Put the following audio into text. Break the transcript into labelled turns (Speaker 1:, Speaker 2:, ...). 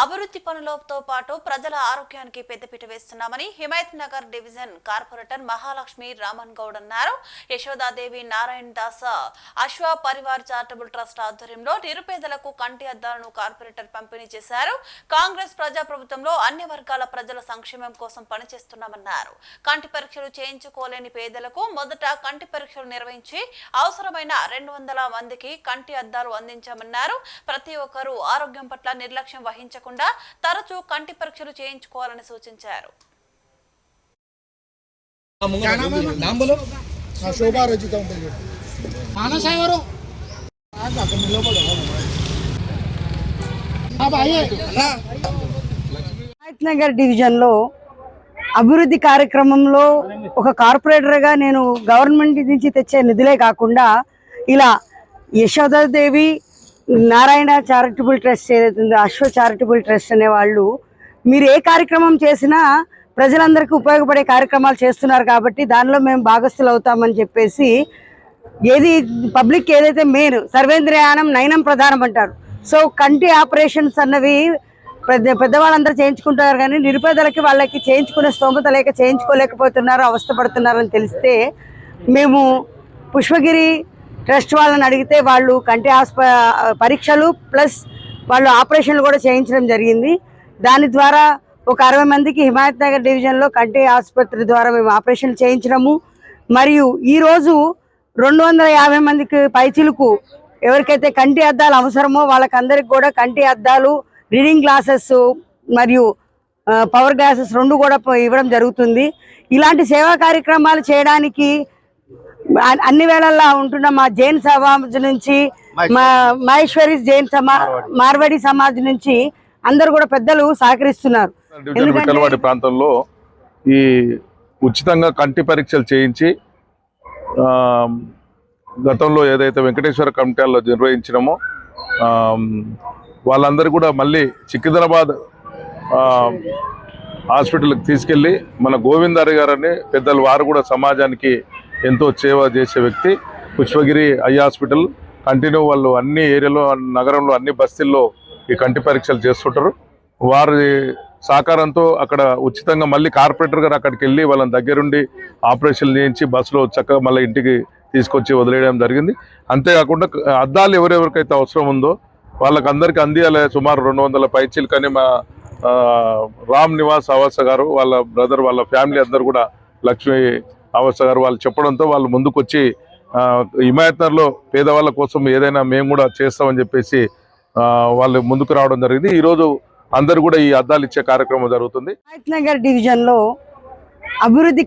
Speaker 1: అభివృద్ధి పనులతో పాటు ప్రజల ఆరోగ్యానికి పెద్దపీట వేస్తున్నామని హిమాయత్ నగర్ డివిజన్ కార్పొరేటర్ మహాలక్ష్మి రామన్ గౌడ్ అన్నారు. యశోదాదేవి నారాయణ దాస అశ్వ పరివార్ చారిటబుల్ ట్రస్ట్ ఆధ్వర్యంలో నిరుపేదలకు కంటి అద్దాలను కార్పొరేటర్ పంపిణీ చేశారు. కాంగ్రెస్ ప్రజాప్రభుత్వంలో అన్ని వర్గాల ప్రజల సంక్షేమం కోసం పనిచేస్తున్నామన్నారు. కంటి పరీక్షలు చేయించుకోలేని పేదలకు మొదట కంటి పరీక్షలు నిర్వహించి అవసరమైన రెండు వందల మందికి కంటి అద్దాలు అందించామన్నారు. ప్రతి ఒక్కరూ ఆరోగ్యం పట్ల నిర్లక్ష్యం వహించ నిర్వహించకుండా తరచూ కంటి పరీక్షలు చేయించుకోవాలని సూచించారు.
Speaker 2: నగర్ డివిజన్లో అభివృద్ధి కార్యక్రమంలో ఒక కార్పొరేటర్గా నేను గవర్నమెంట్ నుంచి తెచ్చే నిధులే కాకుండా ఇలా యశోదాదేవి నారాయణ చారిటబుల్ ట్రస్ట్ ఏదైతే అశ్వ చారిటబుల్ ట్రస్ట్ అనే వాళ్ళు మీరు ఏ కార్యక్రమం చేసినా ప్రజలందరికీ ఉపయోగపడే కార్యక్రమాలు చేస్తున్నారు కాబట్టి దానిలో మేము భాగస్థులు అవుతామని చెప్పేసి ఏది పబ్లిక్ ఏదైతే మెయిన్ సర్వేంద్రయానం నయనం ప్రధానం అంటారు. సో కంటి ఆపరేషన్స్ అన్నవి పెద్ద పెద్దవాళ్ళందరూ చేయించుకుంటారు కానీ నిరుపేదలకి వాళ్ళకి చేయించుకునే స్తోమత లేక చేయించుకోలేకపోతున్నారు అవస్థపడుతున్నారని తెలిస్తే మేము పుష్పగిరి ట్రస్ట్ వాళ్ళని అడిగితే వాళ్ళు కంటి ఆస్ప పరీక్షలు ప్లస్ వాళ్ళు ఆపరేషన్లు కూడా చేయించడం జరిగింది. దాని ద్వారా ఒక అరవై మందికి హిమాయత్ నగర్ డివిజన్లో కంటి ఆసుపత్రి ద్వారా మేము ఆపరేషన్లు చేయించడము. మరియు ఈరోజు రెండు వందల యాభై మందికి పైచిలుకు ఎవరికైతే కంటి అద్దాలు అవసరమో వాళ్ళకందరికి కూడా కంటి అద్దాలు రీడింగ్ గ్లాసెస్ మరియు పవర్ గ్లాసెస్ రెండు కూడా ఇవ్వడం జరుగుతుంది. ఇలాంటి సేవా కార్యక్రమాలు చేయడానికి అన్ని వేళల్లో ఉంటున్న మా జైన్ సమాజ్ నుంచి మా మహేశ్వరి జైన్ సమా మార్వాడి. సమాజ్ నుంచి అందరు కూడా పెద్దలు సహకరిస్తున్నారు.
Speaker 3: విఠలవాడి ప్రాంతంలో ఈ ఉచితంగా కంటి పరీక్షలు చేయించి ఆ, గతంలో ఏదైతే వెంకటేశ్వర కమిటీల్లో నిర్వహించినామో ఆ, వాళ్ళందరూ కూడా మళ్ళీ సికింద్రాబాద్ ఆ, హాస్పిటల్కి తీసుకెళ్ళి మన గోవిందారి గారని పెద్దలు వారు కూడా సమాజానికి ఎంతో సేవ చేసే వ్యక్తి పుష్పగిరి ఐ హాస్పిటల్. కంటిన్యూ వాళ్ళు అన్ని ఏరియాలో నగరంలో అన్ని బస్తీల్లో ఈ కంటి పరీక్షలు చేస్తుంటారు. వారి సహకారంతో అక్కడ ఉచితంగా మళ్ళీ కార్పొరేటర్ గారు అక్కడికి వెళ్ళి వాళ్ళని దగ్గరుండి ఆపరేషన్ చేయించి బస్సులో చక్కగా మళ్ళీ ఇంటికి తీసుకొచ్చి వదిలేయడం జరిగింది. అంతేకాకుండా అద్దాలు ఎవరెవరికైతే అవసరం ఉందో వాళ్ళకి అందరికీ అందియాలి. సుమారు రెండు వందల పైచీలు కానీ మా రామ్ నివాస్ అవస్థ గారు వాళ్ళ బ్రదర్ వాళ్ళ ఫ్యామిలీ అందరు కూడా లక్ష్మీ అవస్థ గారు వాళ్ళు చెప్పడంతో వాళ్ళు ముందుకొచ్చి హిమాయత్నర్లో పేదవాళ్ళ కోసం ఏదైనా మేము కూడా చేస్తామని చెప్పేసి వాళ్ళు ముందుకు రావడం జరిగింది. ఈరోజు అందరు కూడా ఈ అద్దాలు ఇచ్చే కార్యక్రమం జరుగుతుంది.
Speaker 2: హిమాయత్నగర్ డివిజన్లో అభివృద్ధి